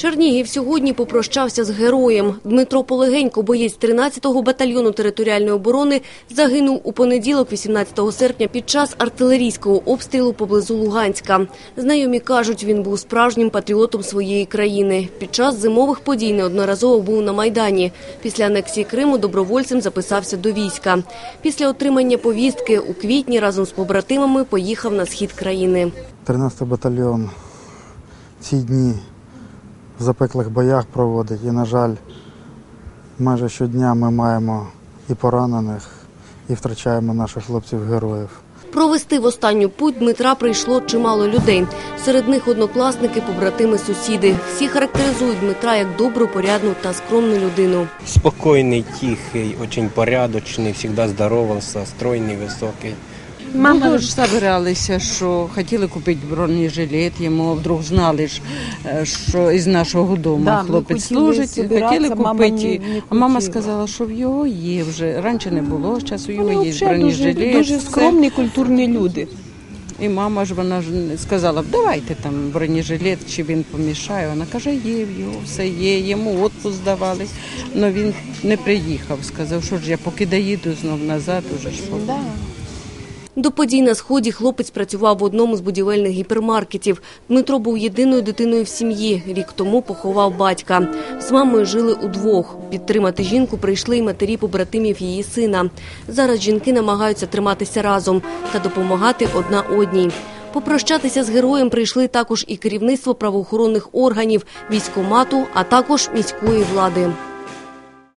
Чернігів сьогодні попрощався з героєм. Дмитро Полегенько, боєць 13-го батальйону територіальної оборони, загинув у понеділок, 18 серпня, під час артилерійського обстрілу поблизу Луганська. Знайомі кажуть, він був справжнім патріотом своєї країни. Під час зимових подій неодноразово був на Майдані. Після анексії Криму добровольцем записався до війська. Після отримання повістки у квітні разом з побратимами поїхав на схід країни. 13 батальйон ці дні в запеклих боях проводить. І, на жаль, майже щодня ми маємо і поранених, і втрачаємо наших хлопців-героїв. Провести в останню путь Дмитра прийшло чимало людей. Серед них однокласники, побратими, сусіди. Всі характеризують Дмитра як добру, порядну та скромну людину. Спокойный, тихий, очень порядочный, всегда здоровался, стройный, высокий. Мама ж забиралися, що хотіли купити бронежилет йому, вдруг знали ж, е, що із нашого дому Да, хлопець служить, хотіли мама купити. не- не а мама сказала, що в його є вже. Раніше не було, зараз у його Вони є дуже, бронежилет. дуже все. скромні, культурні люди. І мама ж вона ж сказала, давайте там бронежилет, чи він помішає. Вона каже, є в його, все є, йому відпуск давали. але він не приїхав. Сказав, що ж я поки доїду знов назад, уже ж Да. До подій на сході хлопець працював в одному з будівельних гіпермаркетів. Дмитро був єдиною дитиною в сім'ї. Рік тому поховав батька. З мамою жили удвох. Підтримати жінку прийшли й матері побратимів її сина. Зараз жінки намагаються триматися разом та допомагати одна одній. Попрощатися з героєм прийшли також і керівництво правоохоронних органів, військомату, а також міської влади.